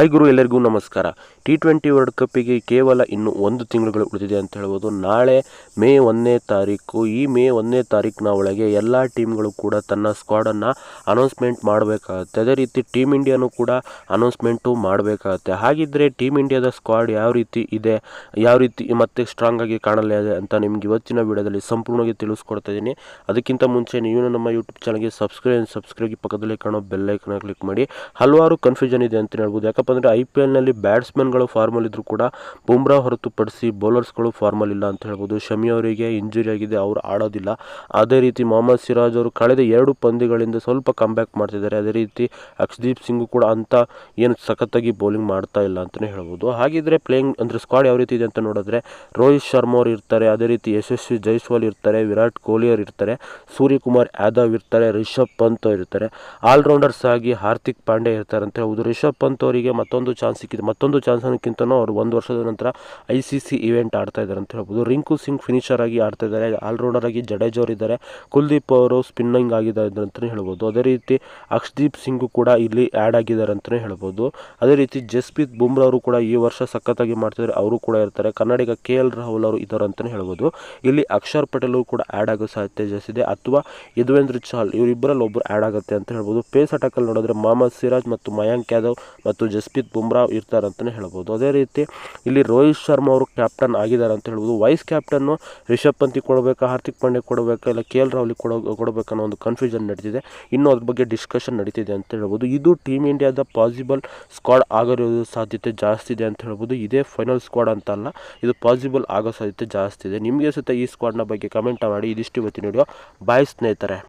Hi ಗುರು, ಎಲ್ಲರಿಗೂ ನಮಸ್ಕಾರ. T twenty world ಕಪ್ಪಿಗೆ ಕೇವಲ ಇನ್ನು ಒಂದು ತಿಂಗಳುಗಳು ಉಳಿದಿದೆ ಅಂತ ಹೇಳ್ಬೋದು. ನಾಳೆ ಮೇ ಒಂದನೇ ತಾರೀಕು. ಈ ಮೇ ಒಂದನೇ ತಾರೀಕಿನ ಒಳಗೆ ಎಲ್ಲ ಟೀಮ್ಗಳು ಕೂಡ ತನ್ನ ಸ್ಕ್ವಾಡನ್ನು ಅನೌನ್ಸ್ಮೆಂಟ್ ಮಾಡಬೇಕಾಗುತ್ತೆ ಅದೇ ರೀತಿ ಟೀಮ್ ಇಂಡಿಯಾನು ಕೂಡ ಅನೌನ್ಸ್ಮೆಂಟು ಮಾಡಬೇಕಾಗತ್ತೆ. ಹಾಗಿದ್ದರೆ ಟೀಮ್ ಇಂಡಿಯಾದ ಸ್ಕ್ವಾಡ್ ಯಾವ ರೀತಿ ಇದೆ, ಯಾವ ರೀತಿ ಮತ್ತೆ ಸ್ಟ್ರಾಂಗ್ ಆಗಿ ಕಾಣಲಿದೆ ಅಂತ ನಿಮ್ಗೆ ಇವತ್ತಿನ ವಿಡಿಯೋದಲ್ಲಿ ಸಂಪೂರ್ಣವಾಗಿ ತಿಳಿಸ್ಕೊಡ್ತಾ ಇದ್ದೀನಿ. ಅದಕ್ಕಿಂತ ಮುಂಚೆ ನೀವು ನಮ್ಮ ಯೂಟ್ಯೂಬ್ ಚಾನಲ್ಗೆ ಸಬ್ಸ್ಕ್ರೈಬ್ ಸಬ್ಸ್ಕ್ರೈಬ್ ಪಕ್ಕದಲ್ಲಿ ಕಾಣೋ ಬೆಲ್ಲೈಕನ್ನ ಕ್ಲಿಕ್ ಮಾಡಿ. ಹಲವಾರು ಕನ್ಫ್ಯೂಷನ್ ಇದೆ ಅಂತ ಹೇಳ್ಬೋದು. ಯಾಕಪ್ಪ ಅಂದರೆ ಐ ಪಿ ಎಲ್ನಲ್ಲಿ ಬ್ಯಾಟ್ಸ್ಮನ್ಗಳು ಫಾರ್ಮಲ್ ಇದ್ದರೂ ಕೂಡ ಬುಮ್ರಾ ಹೊರತುಪಡಿಸಿ ಬೌಲರ್ಸ್ಗಳು ಫಾರ್ಮಲ್ ಇಲ್ಲ ಅಂತ ಹೇಳ್ಬೋದು. ಶಮಿ ಅವರಿಗೆ ಇಂಜುರಿ ಆಗಿದೆ, ಅವರು ಆಡೋದಿಲ್ಲ. ಅದೇ ರೀತಿ ಮೊಹಮ್ಮದ್ ಸಿರಾಜ್ ಅವರು ಕಳೆದ ಎರಡು ಪಂದ್ಯಗಳಿಂದ ಸ್ವಲ್ಪ ಕಮ್ಬ್ಯಾಕ್ ಮಾಡ್ತಿದ್ದಾರೆ. ಅದೇ ರೀತಿ ಅಕ್ಷದೀಪ್ ಸಿಂಗು ಕೂಡ ಅಂತ ಏನು ಸಖತ್ತಾಗಿ ಬೌಲಿಂಗ್ ಮಾಡ್ತಾ ಇಲ್ಲ ಅಂತಲೇ ಹೇಳ್ಬೋದು. ಹಾಗಿದ್ರೆ ಪ್ಲೇಯಿಂಗ್ ಅಂದರೆ ಸ್ಕ್ವಾಡ್ ಯಾವ ರೀತಿ ಇದೆ ಅಂತ ನೋಡಿದ್ರೆ ರೋಹಿತ್ ಶರ್ಮಾ ಅವ್ರು ಇರ್ತಾರೆ. ಅದೇ ರೀತಿ ಯಶಸ್ವಿ ಜೈಸ್ವಾಲ್ ಇರ್ತಾರೆ. ವಿರಾಟ್ ಕೊಹ್ಲಿ ಅವರು ಇರ್ತಾರೆ. ಸೂರ್ಯಕುಮಾರ್ ಯಾದವ್ ಇರ್ತಾರೆ. ರಿಷಬ್ ಪಂತ್ ಅವರು ಇರ್ತಾರೆ. ಆಲ್ರೌಂಡರ್ಸ್ ಆಗಿ ಹಾರ್ದಿಕ್ ಪಾಂಡೆ ಇರ್ತಾರೆ ಅಂತ ಹೇಳ್ಬೋದು. ರಿಷಬ್ ಪಂತ್ ಅವರಿಗೆ ಮತ್ತೊಂದು ಚಾನ್ಸ್ ಸಿಕ್ಕಿದೆ. ಮತ್ತೊಂದು ಚಾನ್ಸ್ ಅನ್ನೋಕ್ಕಿಂತನೂ ಅವರು ಒಂದು ವರ್ಷದ ನಂತರ ಐ ಸಿ ಸಿ ಇವೆಂಟ್ ಆಡ್ತಾ ಇದ್ದಾರೆ ಅಂತ ಹೇಳ್ಬೋದು. ರಿಂಕು ಸಿಂಗ್ ಫಿನಿಷರ್ ಆಗಿ ಆಡ್ತಾ ಇದ್ದಾರೆ. ಆಲ್ರೌಂಡರ್ ಆಗಿ ಜಡೇಜ್ ಅವರು ಇದ್ದಾರೆ. ಕುಲ್ದೀಪ್ ಅವರು ಸ್ಪಿನ್ನಿಂಗ್ ಆಗಿದ್ದಾರೆ ಅಂತಲೇ ಹೇಳ್ಬೋದು. ಅದೇ ರೀತಿ ಅಕ್ಷದೀಪ್ ಸಿಂಗ್ ಕೂಡ ಇಲ್ಲಿ ಆ್ಯಡ್ ಆಗಿದ್ದಾರೆ ಅಂತಲೇ ಹೇಳ್ಬೋದು. ಅದೇ ರೀತಿ ಜಸ್ಪ್ರೀತ್ ಬುಮ್ರಾ ಅವರು ಕೂಡ ಈ ವರ್ಷ ಸಖತ್ತಾಗಿ ಮಾಡ್ತಿದ್ದಾರೆ. ಅವರು ಕೂಡ ಇರ್ತಾರೆ. ಕನ್ನಡಿಗ ಕೆ ಎಲ್ ರಾಹುಲ್ ಅವರು ಇದ್ದಾರೆ ಅಂತಲೇ ಹೇಳ್ಬೋದು. ಇಲ್ಲಿ ಅಕ್ಷರ್ ಪಟೇಲ್ ಕೂಡ ಆ್ಯಡ್ ಆಗೋ ಸಾಧ್ಯತೆ ಜಾಸ್ತಿ ಇದೆ. ಅಥವಾ ಯದುವೇಂದ್ರ ಚಹಲ್, ಇವರಿಬ್ಬರಲ್ಲಿ ಒಬ್ಬರು ಆ್ಯಡ್ ಆಗುತ್ತೆ ಅಂತ ಹೇಳ್ಬೋದು. ಪೇಸ್ ಅಟಕಲ್ಲಿ ನೋಡಿದ್ರೆ ಮೊಹಮ್ಮದ್ ಸಿರಾಜ್ ಮತ್ತು ಮಯಾಂಕ್ ಯಾದವ್ ಮತ್ತು ಜಸ್ಪ್ರೀತ್ ಬುಮ್ರಾ ಇರ್ತಾರೆ ಅಂತಲೇ ಹೇಳ್ಬೋದು. ಅದೇ ರೀತಿ ಇಲ್ಲಿ ರೋಹಿತ್ ಶರ್ಮಾ ಅವರು ಕ್ಯಾಪ್ಟನ್ ಆಗಿದ್ದಾರೆ ಅಂತ ಹೇಳ್ಬೋದು. ವೈಸ್ ಕ್ಯಾಪ್ಟನ್ನು ರಿಷಬ್ ಪಂತಿ ಕೊಡಬೇಕಾ, ಹಾರ್ದಿಕ್ ಪಾಂಡೆ ಕೊಡಬೇಕಾ, ಇಲ್ಲ ಕೆ ಎಲ್ ರಾಹುಲ್ ಕೊಡೋ, ಕೊಡಬೇಕನ್ನೋ ಒಂದು ಕನ್ಫ್ಯೂಷನ್ ನಡೀತಿದೆ ಇನ್ನೂ ಅದ್ರ ಬಗ್ಗೆ ಡಿಸ್ಕಷನ್ ನಡೀತಿದೆ ಅಂತ ಹೇಳ್ಬೋದು. ಇದು ಟೀಮ್ ಇಂಡಿಯಾದ ಪಾಸಿಬಲ್ ಸ್ಕ್ವಾಡ್ ಆಗಿರೋದು ಸಾಧ್ಯತೆ ಜಾಸ್ತಿ ಇದೆ ಅಂತ ಹೇಳ್ಬೋದು. ಇದೇ ಫೈನಲ್ ಸ್ಕ್ವಾಡ್ ಅಂತ ಅಲ್ಲ ಇದು ಪಾಸಿಬಲ್ ಆಗೋ ಸಾಧ್ಯತೆ ಜಾಸ್ತಿ ಇದೆ. ನಿಮಗೆ ಸಹಿತ ಈ ಸ್ಕ್ವಾಡ್ನ ಬಗ್ಗೆ ಕಮೆಂಟ್ ಮಾಡಿ, ಇದಿಷ್ಟು ಇವತ್ತಿನ ವಿಡಿಯೋ ಬಾಯ್ ಸ್ನೇಹಿತರೆ.